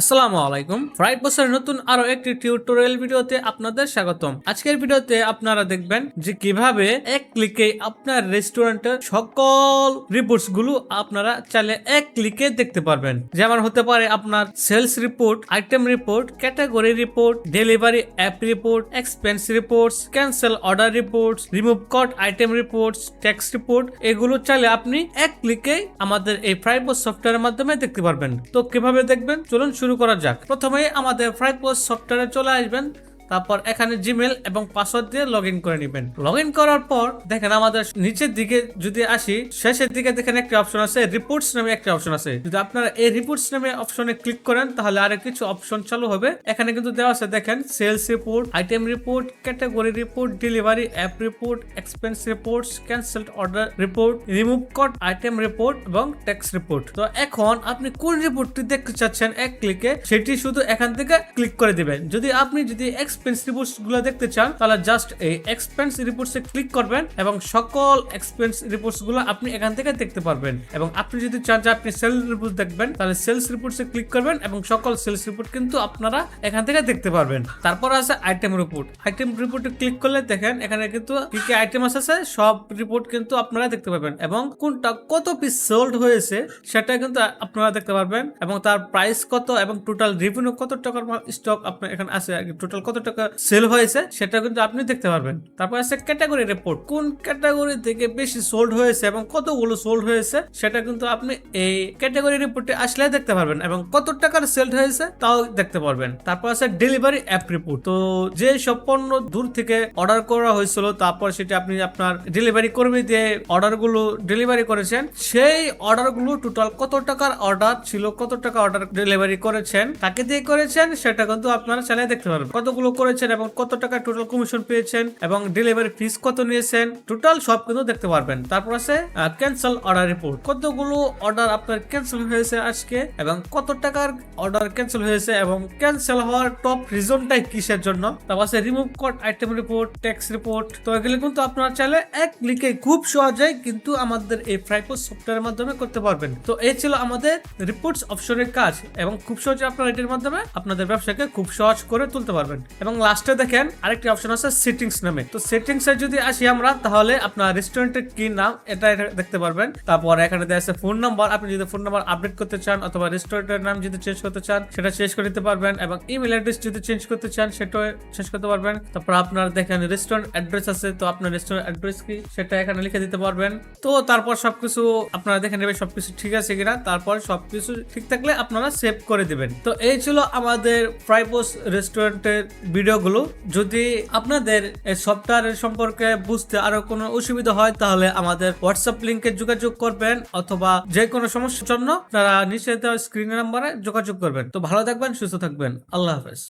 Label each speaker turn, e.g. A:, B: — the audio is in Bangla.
A: আসসালামু আলাইকুম। ফ্রাইড বসের নতুন আরও একটি টিউটোরিয়াল ভিডিওতে আপনাদের স্বাগতম। আজকের ভিডিওতে আপনারা দেখবেন যে কীভাবে এক ক্লিকে আপনার রেস্টুরেন্টের সকল রিপোর্টসগুলো আপনারা চাইলে এক ক্লিকে দেখতে পারবেন। যেমন হতে পারে আপনার sales report, item report, category report, delivery app report, expense reports, cancel order reports, remove KOT item reports, tax report, এগুলো চাইলে আপনি এক ক্লিকে আমাদের এই ফ্রাইড বস সফটওয়্যারের মাধ্যমে দেখতে পারবেন। তো কীভাবে দেখবেন? চলুন শুরু করা যাক। প্রথমে আমাদের ফ্রাইবোস সফটওয়্যারে চলে আসবেন। তারপর এখানে জিমেল এবং পাসওয়ার্ড দিয়ে লগ করে নেবেন। লগ করার পর দেখেন আমাদের নিচের দিকে যদি আসি, শেষের দিকে দেখেন একটা অপশন আছে রিপোর্টস নামে একটা অপশন আছে। যদি আপনারা এই রিপোর্টস নামে অপশনে ক্লিক করেন, তাহলে আরও কিছু অপশন চালু হবে। এখানে কিন্তু দেওয়া আছে, দেখেন sales report item report category report delivery app report expense reports cancelled order report remove KOT item report এবং ট্যাক্স রিপোর্ট তো এখন আপনি কোন রিপোর্টটি দেখতে চাচ্ছেন এক ক্লিকে সেটি শুধু এখান থেকে ক্লিক করে দিবেন। যদি আপনি যদি এক্সপেন্স রিপোর্টসগুলো দেখতে চান, তাহলে জাস্ট এই এক্সপেন্স এ ক্লিক করবেন এবং সকল এক্সপেন্স রিপোর্টসগুলো আপনি এখান থেকে দেখতে পারবেন। এবং আপনি যদি চান যে আপনি সেলস রিপোর্ট দেখবেন, তাহলে সেলস রিপোর্টস ক্লিক করবেন এবং সকল সেলস রিপোর্ট কিন্তু আপনারা এখান থেকে দেখতে পারবেন। তারপর আছে আইটেম রিপোর্ট আইটেম রিপোর্টে ক্লিক করলে দেখেন এখানে কিন্তু কি কি আইটেম আছে সব রিপোর্ট কিন্তু আপনারা দেখতে পাবেন। এবং কোনটা কত পিস সোল্ড হয়েছে, সেটা কিন্তু আপনারা দেখতে পারবেন। এবং তার প্রাইস কত এবং টোটাল রেভিনিউ কত টাকার স্টক আপনার এখানে আছে টোটাল কত টাকা সেল হয়েছে, সেটা কিন্তু আপনি দেখতে পারবেন। তারপর আছে ক্যাটাগরি রিপোর্ট কোন ক্যাটাগরি থেকে বেশি সোল্ড হয়েছে এবং কতগুলো সোল্ড হয়েছে, সেটা কিন্তু আপনি এই ক্যাটাগরি রিপোর্টে আসলে দেখতে পারবেন এবং কত টাকার সেল হয়েছে তাও দেখতে পারবেন। তারপর আছে ডেলিভারি অ্যাপ রিপোর্ট তো যে সব পণ্য দূর থেকে অর্ডার করা হয়েছিল, তারপর সেটা আপনি আপনার ডেলিভারি কর্মী দিয়ে অর্ডারগুলো ডেলিভারি করেছেন, সেই অর্ডারগুলো টোটাল কত টাকার অর্ডার ছিল, কত টাকা অর্ডার ডেলিভারি করেছেন, তাকে দিয়ে করেছেন, সেটা কিন্তু আপনারা চালিয়ে দেখতে পারবেন। কতগুলো করেছেন এবং কত টাকা টোটাল কমিশন পেয়েছেন এবং ডেলিভারি ফিস কত নিয়েছেন টোটাল সব কিন্তু দেখতে পারবেন। তারপর আছে ক্যান্সেল অর্ডার রিপোর্ট কতগুলো অর্ডার আপনার ক্যান্সেল হয়েছে আজকে এবং কত টাকার অর্ডার ক্যান্সেল হয়েছে এবং ক্যান্সেল হওয়ার টপ রিজনটাই কিসের জন্য? তারপর আছে remove KOT item report tax report তো এগুলো কিন্তু আপনারা চাইলে এক ক্লিকে খুব সহজে কিন্তু আমাদের এই ফ্রাইপোস সফটওয়্যারের মাধ্যমে করতে পারবেন। তো এই ছিল আমাদের রিপোর্টস অপশনের কাজ এবং খুব সহজে আপনারা এটির মাধ্যমে আপনাদের ব্যবসাকে খুব সহজ করে তুলতে পারবেন। এবং লাস্টে দেখেন আরেকটি অপশন আছে সেটিংস নামে। তো সেটিংস এ যদি আসি আমরা, তাহলে আপনার রেস্টুরেন্টের কি নাম, এটা দেখতে পারবেন। তারপর এখানে দেওয়া আছে ফোন নাম্বার আপনি যদি ফোন নাম্বার আপডেট করতে চান অথবা রেস্টুরেন্টের নাম যদি চেঞ্জ করতে চান, সেটা চেঞ্জ করে দিতে পারবেন এবং ইমেল অ্যাড্রেস যদি চেঞ্জ করতে চান, সেটাও চেঞ্জ করতে পারবেন। তারপর আপনার দেখেন রেস্টুরেন্ট অ্যাড্রেস আছে, তো আপনার রেস্টুরেন্ট অ্যাড্রেস কি, সেটা এখানে লিখে দিতে পারবেন। তো তারপর সবকিছু আপনারা দেখে নেবেন সবকিছু ঠিক আছে কিনা, তারপর সবকিছু ঠিক থাকলে আপনারা সেভ করে দিবেন। তো এই ছিল আমাদের ফ্রাইবোস রেস্টুরেন্টের ভিডিওগুলো যদি আপনাদের এই সফটওয়্যারের সম্পর্কে বুঝতে আরও কোনো অসুবিধা হয়, তাহলে আমাদের হোয়াটসঅ্যাপ লিঙ্কে যোগাযোগ করবেন অথবা যে কোনো সমস্যার জন্য তারা দেওয়া স্ক্রিন নাম্বারে যোগাযোগ করবেন। তো ভালো থাকবেন, সুস্থ থাকবেন। আল্লাহ হাফেজ।